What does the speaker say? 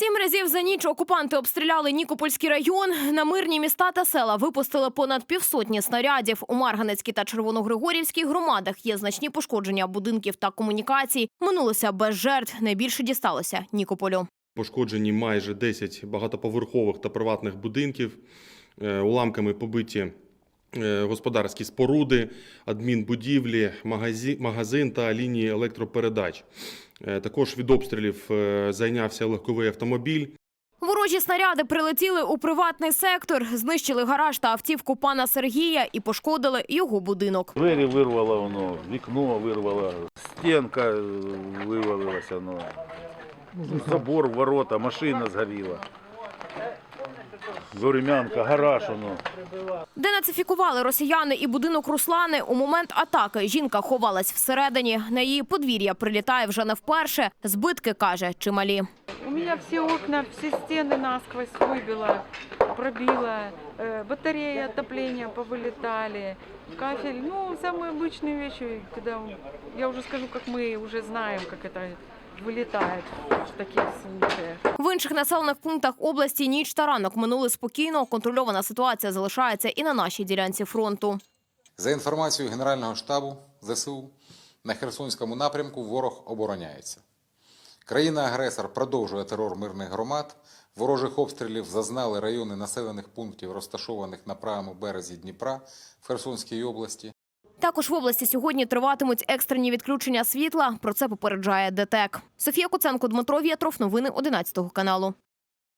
Сім разів за ніч окупанти обстріляли Нікопольський район. На мирні міста та села випустили понад півсотні снарядів. У Марганецькій та Червоногригорівській громадах є значні пошкодження будинків та комунікацій. Минулося без жертв. Найбільше дісталося Нікополю. Пошкоджені майже 10 багатоповерхових та приватних будинків, Е, уламками побиті господарські споруди, адмінбудівлі, магазин та лінії електропередач. Е, Також від обстрілів е, зайнявся легковий автомобіль. Ворожі снаряди прилетіли у приватний сектор, знищили гараж та автівку пана Сергія і пошкодили його будинок. Двері вирвало воно, вікно вирвало, стінка е, вивалилася, воно. забор, ворота, машина згоріла. Зорем'янка, гараж воно. Денацифікували росіяни і будинок Руслани. У момент атаки жінка ховалась всередині. На її подвір'я прилітає вже не вперше. Збитки каже чималі. У меня все окна, все стены насквозь выбило, пробило, э, батареи отопления повылетали, кафель, ну, самые обычные вещи, когда, я уже скажу, как мы уже знаем, как это вылетает в таких случаях. В інших населених пунктах області ніч та ранок минули спокійно. Контрольована ситуація залишається і на нашій ділянці фронту. За інформацією Генерального штабу ЗСУ, на Херсонському напрямку ворог обороняється. Країна-агресор продовжує терор мирних громад. Ворожих обстрілів зазнали райони населених пунктів, розташованих на правому березі Дніпра в Херсонській області. Також в області сьогодні триватимуть екстрені відключення світла. Про це попереджає ДТЕК. Софія Куценко, Дмитро Вєтров. Новини 11 каналу.